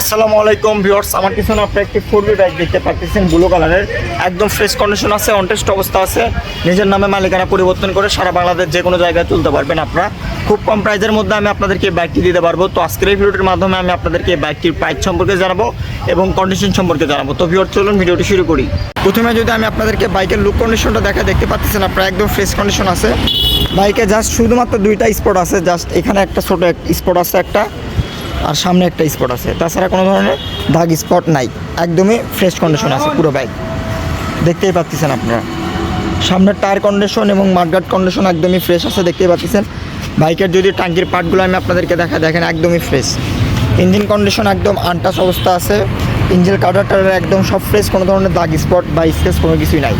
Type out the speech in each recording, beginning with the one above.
আসসালামু আলাইকুম ভিউয়ার্স, আমার পিছনে আপনি একটি ফোর বি বাইক দেখতে পাচ্ছেন, ব্লু কালারের। একদম ফ্রেশ কন্ডিশন আছে অনটেস্ট অবস্থা আছে। নিজের নামে মালিকানা পরিবর্তন করে সারা বাংলাদেশ যে কোনো জায়গায় তুলতে পারবেন আপনারা। খুব কম প্রাইজের মধ্যে আমি আপনাদেরকে এই বাইকটি দিতে পারব। তো আজকের এই ভিডিওটির মাধ্যমে আমি আপনাদেরকে এই বাইকটির প্রাইস সম্পর্কে জানাব এবং কন্ডিশন সম্পর্কে জানাব। তো ভিউয়ার চলুন ভিডিওটি শুরু করি। প্রথমে যদি আমি আপনাদেরকে বাইকের লুক কন্ডিশনটা দেখা দেখতে পাচ্ছেন আপনারা একদম ফ্রেশ কন্ডিশন আছে। বাইকে জাস্ট শুধুমাত্র দুইটা স্পট আছে জাস্ট এখানে একটা ছোটো স্পট আছে একটা। আর সামনে একটা স্পট আছে। তাছাড়া কোনো ধরনের দাগ স্পট নাই। একদমই ফ্রেশ কন্ডিশন আছে পুরো বাইক দেখতেই পাচ্ছেন আপনারা। সামনের টায়ার কন্ডিশন এবং মাঠগার্ড কন্ডিশন একদমই ফ্রেশ আছে, দেখতেই পাচ্ছেন। বাইকের যদি ট্যাঙ্কির পার্টগুলো আমি আপনাদেরকে দেখা, দেখেন, একদমই ফ্রেশ ইঞ্জিন কন্ডিশন একদম আনটাস অবস্থা আছে। ইঞ্জিন কাটার একদম সব ফ্রেশ কোনো ধরনের দাগ স্পট বা স্কেচ কোনো কিছুই নাই।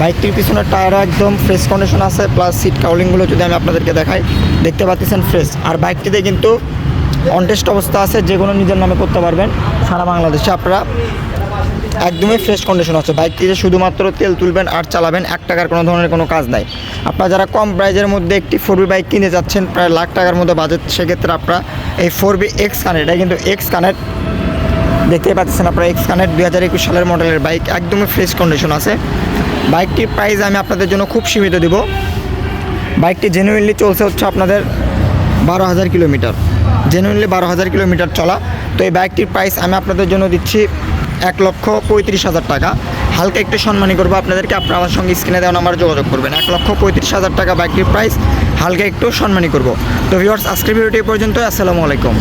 বাইকটির পিছনের টায়ারও একদম ফ্রেশ কন্ডিশন আছে প্লাস সিট কাউলিংগুলো যদি আমি আপনাদেরকে দেখাই, দেখতে পাচ্ছেন ফ্রেশ আর বাইকটিতে কিন্তু অনটেস্ট অবস্থা আছে, যেগুলো নিজের নামে করতে পারবেন। সারা বাংলাদেশে আপনারা একদমই ফ্রেশ কন্ডিশন আছে। বাইকটিতে শুধুমাত্র তেল তুলবেন আর চালাবেন, এক টাকার কোনো ধরনের কোনো কাজ নাই। আপনারা যারা কম প্রাইজের মধ্যে একটি ফোর বি বাইক কিনে যাচ্ছেন, প্রায় লাখ টাকার মধ্যে বাজেট সেক্ষেত্রে আপনারা এই ফোর বি এক্স কানেক্ট এটা কিন্তু এক্স কানেক্ট দেখতেই পাচ্ছেন আপনারা এক্স কানেক্ট দুই হাজার একুশ সালের মডেলের বাইক একদমই ফ্রেশ কন্ডিশন আছে। বাইকটির প্রাইস আমি আপনাদের জন্য খুব সীমিত দিব। বাইকটি জেনুইনলি চলছে হচ্ছে আপনাদের বারো হাজার কিলোমিটার। জেনুইনলি বারো হাজার কিলোমিটার চলা। তো এই বাইকটির প্রাইস আমি আপনাদের জন্য দিচ্ছি এক লক্ষ পঁয়ত্রিশ হাজার টাকা। হালকা একটু সম্মানী করব আপনাদেরকে, আপনারা আমার সঙ্গে স্ক্রিনে দেওয়া নাম্বার যোগাযোগ করবেন। এক লক্ষ পঁয়ত্রিশ হাজার টাকা বাইকটির প্রাইস হালকা একটু সম্মানী করব। তো ভিওর্স আজকের ভিডিওটি পর্যন্ত আসসালামু আলাইকুম।